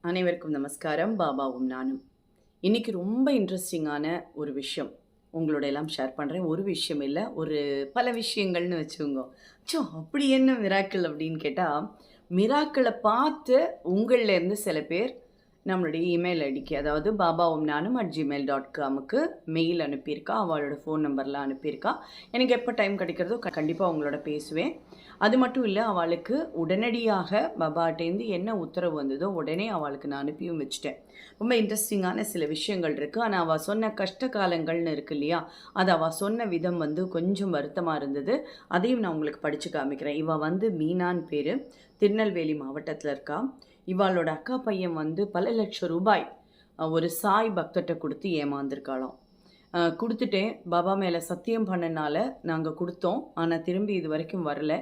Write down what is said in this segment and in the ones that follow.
அனைவருக்கும் நமஸ்காரம். பாபாவும் நானும். இன்றைக்கி ரொம்ப இன்ட்ரெஸ்டிங்கான ஒரு விஷயம். உங்களோட எல்லாம் ஷேர் பண்ணுறேன் ஒரு விஷயம் இல்லை ஒரு பல விஷயங்கள்னு வச்சுக்கோங்க. சோ அப்படி என்ன மிராக்கிள் அப்படின்னு கேட்டால் மிராக்களை பார்த்து உங்கள்லேருந்து சில பேர் நம்மளுடைய இமெயில் ஐடிக்கு அதாவது பாபாவும் நானும் அட் ஜிமெயில் டாட் காமுக்கு மெயில் அனுப்பியிருக்கா அவளோட ஃபோன் நம்பர்லாம் அனுப்பியிருக்கா. எனக்கு எப்போ டைம் கிடைக்கிறதோ கண்டிப்பாக அவங்களோட பேசுவேன். அது மட்டும் இல்லை அவளுக்கு உடனடியாக பாபாட்டேந்து என்ன உத்தரவு வந்ததோ உடனே அவளுக்கு நான் அனுப்பியும் வச்சுட்டேன். ரொம்ப இன்ட்ரெஸ்டிங்கான சில விஷயங்கள் இருக்குது ஆனால் அவள் சொன்ன கஷ்ட காலங்கள்னு இருக்கு இல்லையா? அது அவள் சொன்ன விதம் வந்து கொஞ்சம் வருத்தமாக இருந்தது. அதையும் நான் உங்களுக்கு படித்து காமிக்கிறேன். இவள் வந்து மீனான் பேர். திருநெல்வேலி மாவட்டத்தில் இருக்கா. இவாளோட அக்கா பையன் வந்து பல லட்சம் ரூபாய் ஒரு சாய் பக்தர்கிட்ட கொடுத்து ஏமாந்துருக்காளாம். கொடுத்துட்டேன். பாபா மேலே சத்தியம் பண்ணனால நாங்கள் கொடுத்தோம். ஆனால் திரும்பி இது வரைக்கும் வரல.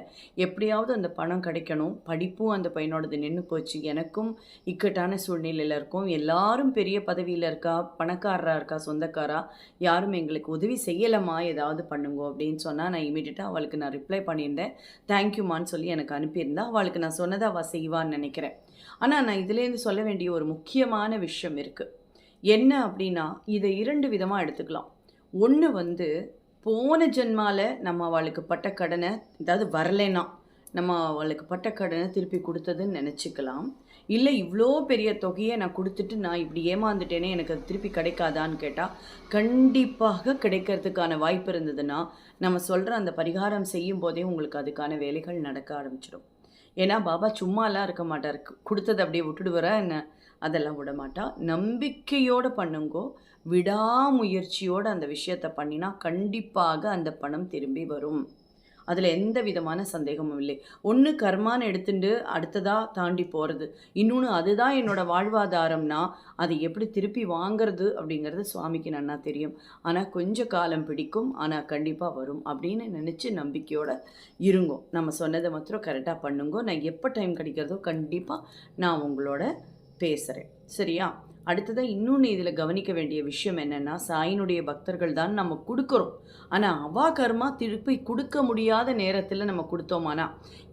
எப்படியாவது அந்த பணம் கிடைக்கணும். படிப்பும் அந்த பையனோடது நின்று போச்சு. எனக்கும் இக்கட்டான சூழ்நிலையில் இருக்கும். எல்லாரும் பெரிய பதவியில் இருக்கா? பணக்காரராக இருக்கா? சொந்தக்காரா? யாரும் எங்களுக்கு உதவி செய்யலம்மா. ஏதாவது பண்ணுங்க அப்படின்னு சொன்னால் நான் இமீடியட்டாக அவளுக்கு நான் ரிப்ளை பண்ணியிருந்தேன். தேங்க்யூமான்னு சொல்லி எனக்கு அனுப்பியிருந்தா அவளுக்கு நான் சொன்னதை அவள் செய்வான்னு நினைக்கிறேன். ஆனால் நான் இதுலேருந்து சொல்ல வேண்டிய ஒரு முக்கியமான விஷயம் இருக்குது என்ன அப்படின்னா இதை இரண்டு விதமாக எடுத்துக்கலாம். ஒன்று வந்து போன ஜென்மாவில் நம்ம அவளுக்கு பட்ட கடனை அதாவது வரலைன்னா நம்ம அவளுக்கு பட்ட கடனை திருப்பி கொடுத்ததுன்னு நினச்சிக்கலாம். இல்லை இவ்வளோ பெரிய தொகையை நான் கொடுத்துட்டு நான் இப்படி ஏமாந்துட்டேனே எனக்கு அது திருப்பி கிடைக்காதான்னு கேட்டால் கண்டிப்பாக கிடைக்கிறதுக்கான வாய்ப்பு இருந்ததுன்னா நம்ம சொல்கிற அந்த பரிகாரம் செய்யும் போதே உங்களுக்கு அதுக்கான வேலைகள் நடக்க ஆரம்பிச்சிடும். ஏன்னா பாபா சும்மாலாம் இருக்க மாட்டார். கொடுத்தது கொடுத்ததை அப்படியே விட்டுடுவாரா என்ன? அதெல்லாம் விட மாட்டா. நம்பிக்கையோடு பண்ணுங்கோ. விடாமுயற்சியோடு அந்த விஷயத்தை பண்ணினா கண்டிப்பாக அந்த பணம் திரும்பி வரும். அதில் எந்த விதமான சந்தேகமும் இல்லை. ஒன்று கர்மான்னு எடுத்துட்டு அடுத்ததாக தாண்டி போகிறது இன்னொன்று அதுதான் என்னோடய வாழ்வாதாரம்னா அதை எப்படி திருப்பி வாங்குறது அப்படிங்கிறது சுவாமிக்கு நன்னா தெரியும். ஆனால் கொஞ்சம் காலம் பிடிக்கும் ஆனால் கண்டிப்பாக வரும் அப்படின்னு நினச்சி நம்பிக்கையோடு இருங்கோ. நம்ம சொன்னதை மாத்திரம் கரெக்டாக பண்ணுங்கோ. நான் எப்போ டைம் கிடைக்கிறதோ கண்டிப்பாக நான் உங்களோட பேசுகிறேன் சரியா? அடுத்ததாக இன்னொன்று இதில் கவனிக்க வேண்டிய விஷயம் என்னென்னா சாயினுடைய பக்தர்கள் தான் நம்ம கொடுக்குறோம். ஆனால் அவா கர்மா திருப்பி கொடுக்க முடியாத நேரத்தில் நம்ம கொடுத்தோமானா?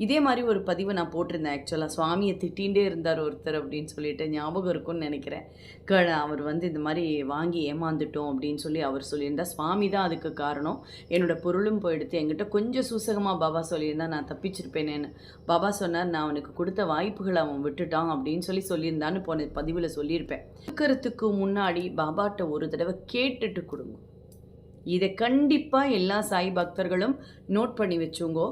இதே மாதிரி ஒரு பதிவை நான் போட்டிருந்தேன் ஆக்சுவலாக சுவாமியை திட்டிகிட்டே இருந்தார் ஒருத்தர் அப்படின்னு சொல்லிட்டு ஞாபகம் இருக்கும்னு நினைக்கிறேன். க அவர் வந்து இந்த மாதிரி வாங்கி ஏமாந்துட்டோம் அப்படின்னு சொல்லி அவர் சொல்லியிருந்தா சுவாமி தான் அதுக்கு காரணம். என்னோட பொருளும் போயிடுத்து என்கிட்ட கொஞ்சம் சூசகமாக பாபா சொல்லியிருந்தா நான் தப்பிச்சிருப்பேனேன்னு. பாபா சொன்னார் நான் அவனுக்கு கொடுத்த வாய்ப்புகளை அவன் விட்டுட்டான் அப்படின்னு சொல்லி சொல்லியிருந்தான்னு போன பதிவில் சொல்லியிருப்பேன். இருக்கிறதுக்கு முன்னாடி பாபாட்ட ஒரு தடவை கேட்டுட்டு கொடுங்க. இதை கண்டிப்பாக எல்லா சாய் பக்தர்களும் நோட் பண்ணி வச்சுங்கோ.